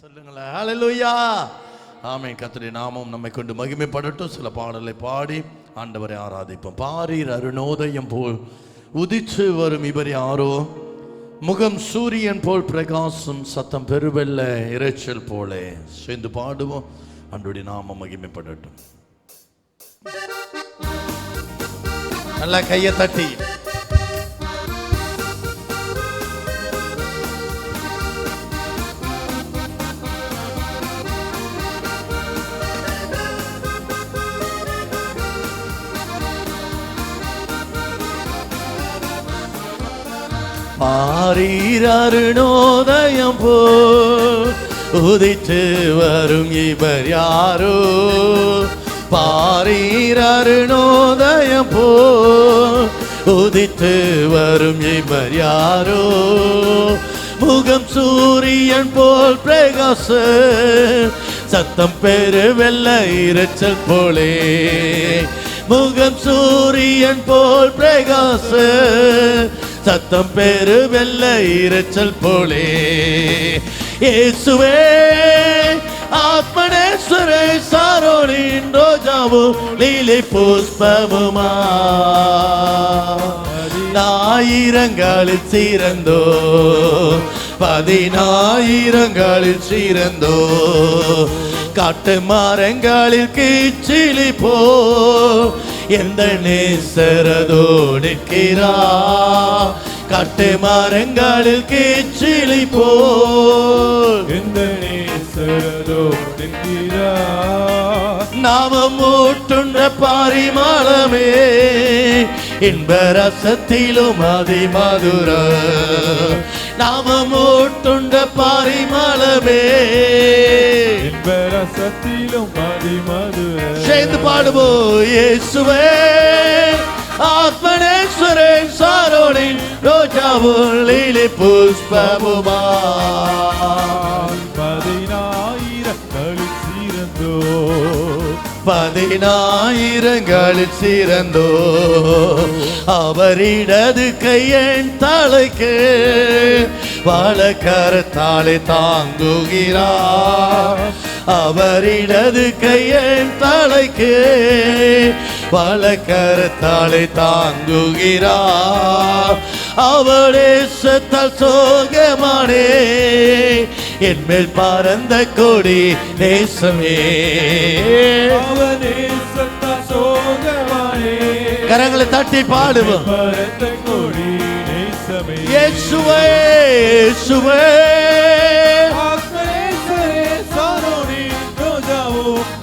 சொல்லுங்களேன். ஹalleluya ஆமென். கர்த்தருடைய நாமம் நம்மை கொண்டு மகிமைப்படட்டும். சில பாடலை பாடி ஆண்டவரை ஆராதிப்போம். பாரீர் அருணோதயம் போல் உதிச்சு வரும் இவர் யாரோ? முகம் சூரியன் போல் பிரகாசம் சத்தம் பெருவெல்ல இரைச்சல் போலே. சேர்ந்து பாடுவோம். ஆண்டவருடைய நாமம் மகிமைப்படட்டும். நல்லா கையை தட்டி. அருணோதயம் போ உதித்து வரும் இவர் யாரோ? பாரீர் அருணோதயம் போ உதித்து வரும் இவர் யாரோ? முகம் சூரியன் போல் பிரகாச சத்தம் பெரு வெள்ள இரைச்சல் போலே. முகம் சூரியன் போல் பிரகாச சத்தம் பெரு வெள்ள இரைச்சல் போலே. இயேசுவே ஆத்மனேஸ்வரே சாரோனின் ரோஜாவும் லீலை புஷ்பமுமா. ஆயிரங்களில் சிறந்தோ பதினாயிரங்களில் சிறந்தோ. காட்டு மரங்களில் கீச்சிலி போ எந்த நேசரதோ நிற்கிறா? காட்டு மரங்களில் கீச்சிலி போ எந்த நேசரதோ நிற்கிறார் நாமம் ஊட்டுண்ட பாரிமாளமே இன்ப ரசத்திலும் அதிமதுர. நாமம் ஊட்டுண்ட பாரிமாளமே இன்ப ரசத்திலும் மதிமது சேர்ந்து பாடுவோம். இயேசுவே ஆத்மனேஸ்வரே சாரோனின் ரோஜாவும் லீலி புஷ்பமுமா. பதினாயிரங்களில் சீரந்தோ பதினாயிரங்களில் சிறந்தோ. அவரிடது கையன் தலைக்கு வழக்கரத்தாலே தாங்குகிறார். அவரிடது கையன் தலைக்கு வழக்கரத்தாலே தாங்குகிறார். அவளே செத்தால் சோகமானே என் மேல் பறந்த கொடி நேசமே. அவனே சத்த சோகமானே கரங்களை தட்டி பாடுவோம்.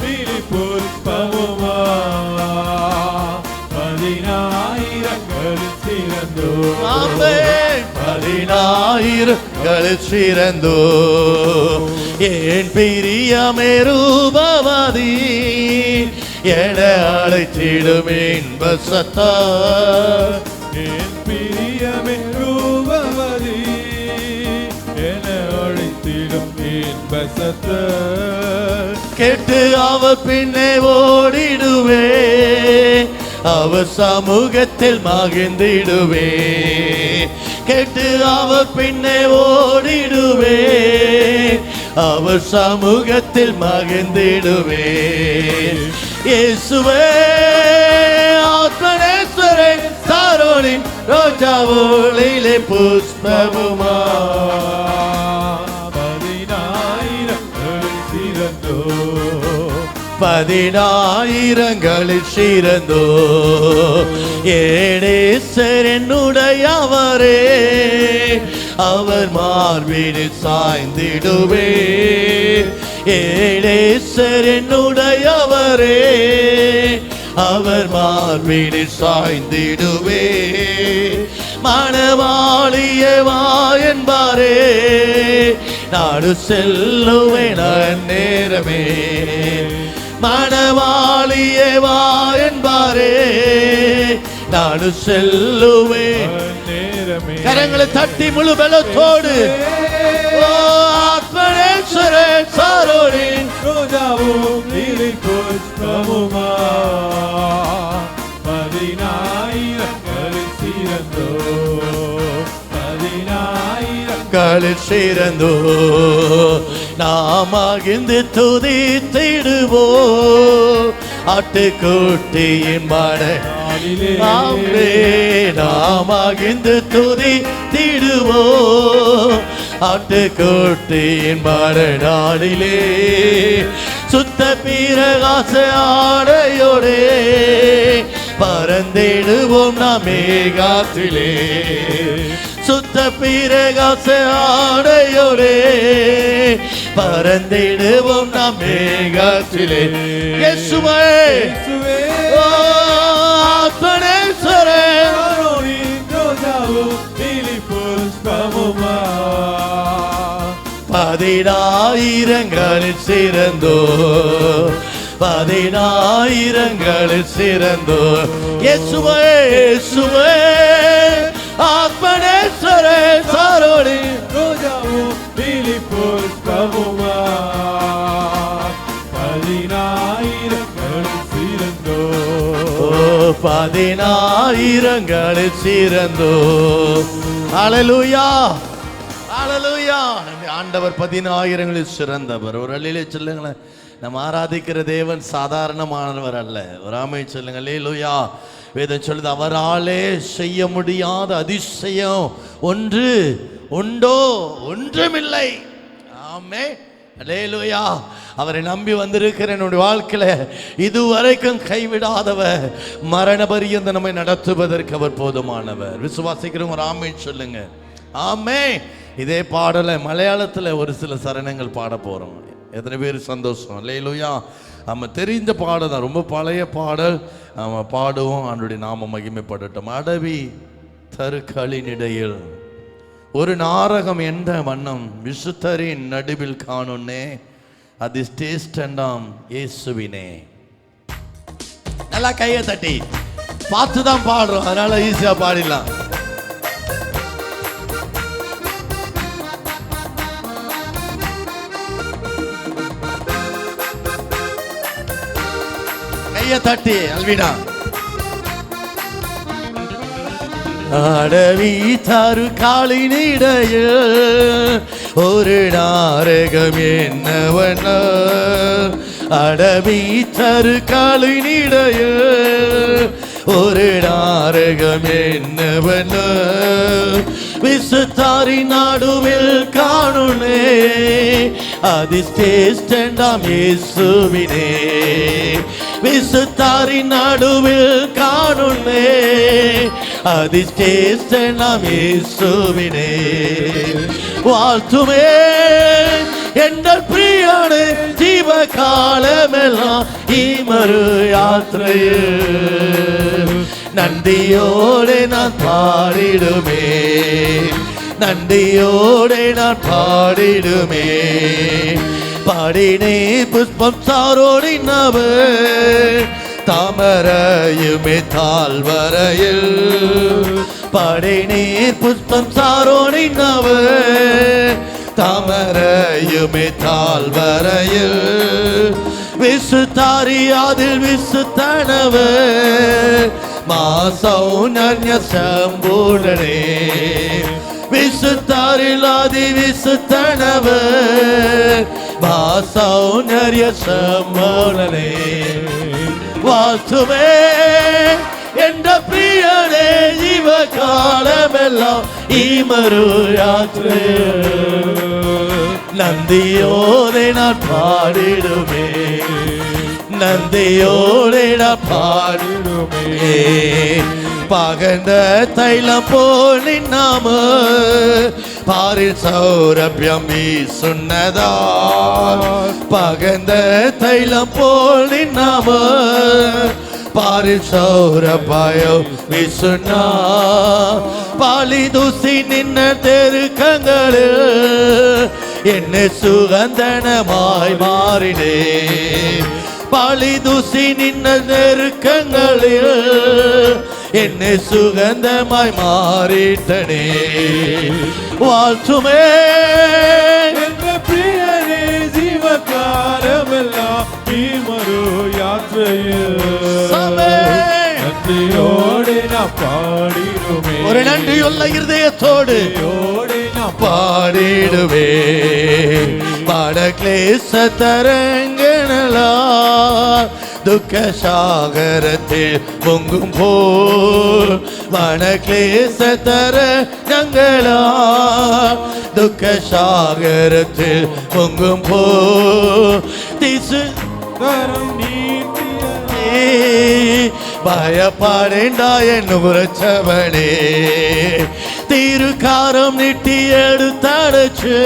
நீலி புஷ்பமுமா பதினாயிரங்களில் சிறந்தோ. ஏன் பிரியமே ரூபவாதி என அழைத்திடும் இன்ப சத்தா. என் பிரியமே இன்ப சத்த கேட்டு அவ பின்னே ஓடிடுவே. அவ சமூகத்தில் மகிழ்ந்திடுவே. கேட்டு அவ பின்னே ஓடிடுவே. அவ சமூகத்தில் மகிழ்ந்திடுவே. இயேசுவே ஆத்மனேஸ்வரே சாரோனின் ரோஜாவோலிலே புஷ்பமுமா. பதினாயிரங்களில் சிறந்தோ ஏடேசர் என்னுடையவரே அவர் மார்பினில் சாய்ந்திடுவே. ஏடேசர் என்னுடையவரே அவர் மார்பினில் சாய்ந்திடுவே. மணவாளிய என்பாரே நாடு செல்லுவேன் நேரமே மணவாளியே வா என்பாரே நாடு செல்லுவேன். நேரமே கரங்களை தட்டி முழு பலத்தோடு. ஆத்மனேஸ்வரே சாரோரின் ரோஜாவும் நீலி புஷ்பமுமா பதினாயிரங்களில் சிறந்தோ. சிறந்தோ. நாம் மகிழ்ந்து துதித்திடுவோ ஆட்டுக்குட்டியின் மடை நாளிலே. ஆமே நாம் மகிழ்ந்து துதித்திடுவோ ஆட்டுக்குட்டியின் மரநாளிலே சுத்த பீரகாச ஆடையோடே பறந்திடுவோம் நாம் மேகாத்திலே சுத்த பீரகாச ஆடையோடே பறந்திடுவோம் நாம் மேகாத்திலே. இயேசுவே. இயேசுவே. ஆத்மனேஸ்வரே. பதினாயிரங்களில் சிறந்தோ பதினாயிரங்களில் சிறந்தோ. இயேசுவே இயேசுவே. பதினாயிரங்களில் சிறந்தோ அழலுயா அழலுயா ஆண்டவர் பதினாயிரங்களில் சிறந்தவர். ஒரு அள்ளிலே சொல்லுங்களேன். நம்ம ஆராதிக்கிற தேவன் சாதாரணமானவர் அல்ல. ஒரு ஆமை சொல்லுங்க லேலுயா வேதம் சொல்லுது அவராலே செய்ய முடியாத அதிசயம் ஒன்று உண்டோ? ஒன்றுமில்லை. ஆமே அலேலுயா அவரை நம்பி வந்திருக்கிற என்னுடைய வாழ்க்கையில இதுவரைக்கும் கைவிடாதவர். மரண பரியந்த நம்மை நடத்துவதற்கு அவர் போதுமானவர். விசுவாசிக்கிறவங்க ஒரு ஆமை சொல்லுங்க. ஆமே இதே பாடலை மலையாளத்தில் ஒரு சில சரணங்கள் பாட போகிறோம் எத்தனை பேர் சந்தோஷம்? லேலுயா நம்ம தெரிந்த பாடல் தான். ரொம்ப பழைய பாடல். நம்ம பாடுவோம். அவனுடைய நாம மகிமைப்படட்டும். அடவி தருக்களினிடையில் ஒரு நாரகம் எந்த வண்ணம் விசுத்தரின் நடுவில் காணுன்னே அது ஸ்டேஸ்டண்டாம் இயேசுவினே. நல்லா கையை தட்டி. பார்த்து தான் பாடுறோம். அதனால ஈஸியாக பாடிடலாம். கையை தட்டி அல்விடா அடவி தரு காலினிடையில் ஒரு நாரகம் என்னவன அடவி தரு காலினிடையில் ஒரு நாரகம் என்னவன விசுத்தாரி நடுவில் காணுனே அதிஷ்டேஷ்டண்டாம் இயேசுவினே. விசுத்தாரி நடுவில் காணுனே அதிஷ்டேஷ்டனாம் இயேசுவினே. வாழ்த்துமே எங்கள் பிரியனே ஜீவ காலமெல்லாம் ஈமரு யாத்திரையில் நன்றியோடு நான் பாடிடுமே. நன்றியோடு நான் பாடிடுமே. பாடினே புஷ்பம் சாரோடினவர் தாமரையுமே தாழ்வரையில் பாடினீர் புஷ்பம் சாரோடினவர் தாமரையுமே தாழ்வரையில் விசுத்தாரி அதில் விசுத்தனவர் மாசௌனன்ய சம்பூடனே விசுத்தாரில் அதி விசுத்தனவர் மாசௌனர்ய சம்பூடனே வாசுவே. என்ற பிரியனே ஜீவ காலமெல்லாம் ஈமரு யாத்திரை நந்தியோதை நான் பாடிடுமே. நந்தியோதை நான் பாடிடுமே. பகந்த தைலம் போலின் நாம பாரில் சௌரபியம் சொன்னதா பகந்த தைலம் போல் நாம பாரில் சௌரபாயோ விசுனா பாலி தூசி நின்ன தெருக்கங்களில் என்ன சுகந்தனமாய் மாறினே. பாலி தூசி நின்ன நெருக்கங்களில் എന്നെ സുഗന്ധമായി മാറിയിട്ടണേ വാഴ്ത്തുമേ എന്റെ പ്രിയനെ ജീവകാലമെല്ലാം ഭീമരു യാത്രയിൽ ഒരു നന്ദിയുള്ള ഹൃദയത്തോട് പാടിയിടുവേ പാടക്ലേശ തരങ്ങളാ ദുഃഖസാഗരത്തിൽ പൊങ്ങുമ്പോൾ മണക്ലേശതര ഞങ്ങളാ ദുഃഖസാഗരത്തിൽ പൊങ്ങുമ്പോൾ തിസ് ഭയപ്പാടേണ്ടായെന്ന് ഉറച്ചവളേ തിരുക്കാരം നീട്ടിയെടുത്തടച്ച്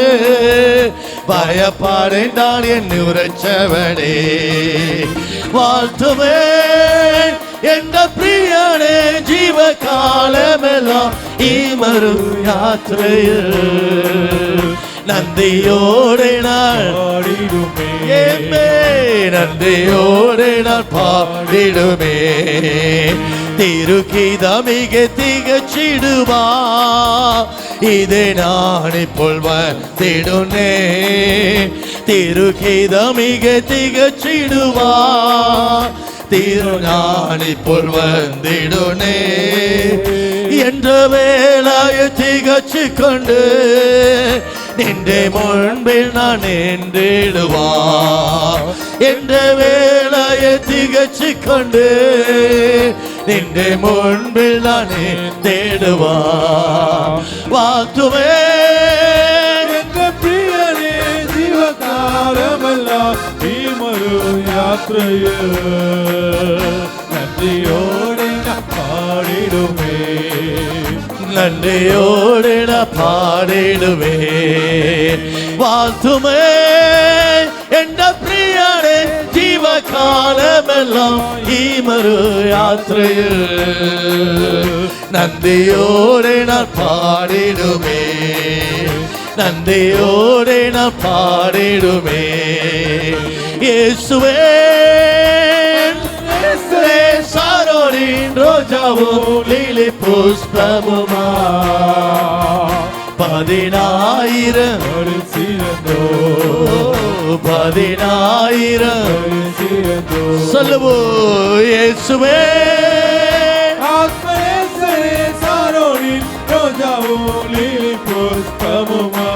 பயப்படேண்டா என்று உரைச்சவனே வாழ்த்துவே ஜீவ காலமெல்லாம் ஈமரு யாத்திரையில். நந்தியோடு நான் பாடிடுமே. ஏமே நன்றியோடு நான் பாடிடுமே. திருக்கிதமிக திகச்சிடுவா இது நான் ഇപ്പോൾ വന്നിടുന്നേ തിരുക്കിതമിക തികച്ചിടുവാ തിരു ഞാനിപ്പോൾ വന്നിടുന്നേ എന്റെ വേളായ തികച്ചിക്കൊണ്ട് നിന്റെ മുൻപിൽ ഞാൻ എന്തിടുവാ എന്റെ വേളയെ തികച്ചിക്കൊണ്ട് നിന്റെ മുൻപിൽ ഞാൻ തേടുവാ വാറ്റുവേ എന്റെ പ്രിയനെ ജീവകാലമല്ല ഭീമരു യാത്രയിൽ നന്ദിയോടെ പാടിടുമേ. നന്ദിയോടെ പാടിടുമേ. വാത്തുമേ ജീവകാലമെല്ലാം ഈ മറു യാത്രയിൽ നന്ദിയോടെ ഞാൻ പാടിടുമേ നന്ദിയോടെ ഞാൻ പാടിടുമേ യേശുവേ യേശുവേ, സാരോണിൻ ரோஜாவும் லீலி புஷ்பமுமா பதினாயிரம் ഒരു சிறந்தோ பதினாயிரம் ഒരു சிறந்தோ சொல்லுவோம் இயேசுவே ആത്മേശ്വരേ സാരോണിൻ രോജാവും ലീലി പുഷ്പമുമാ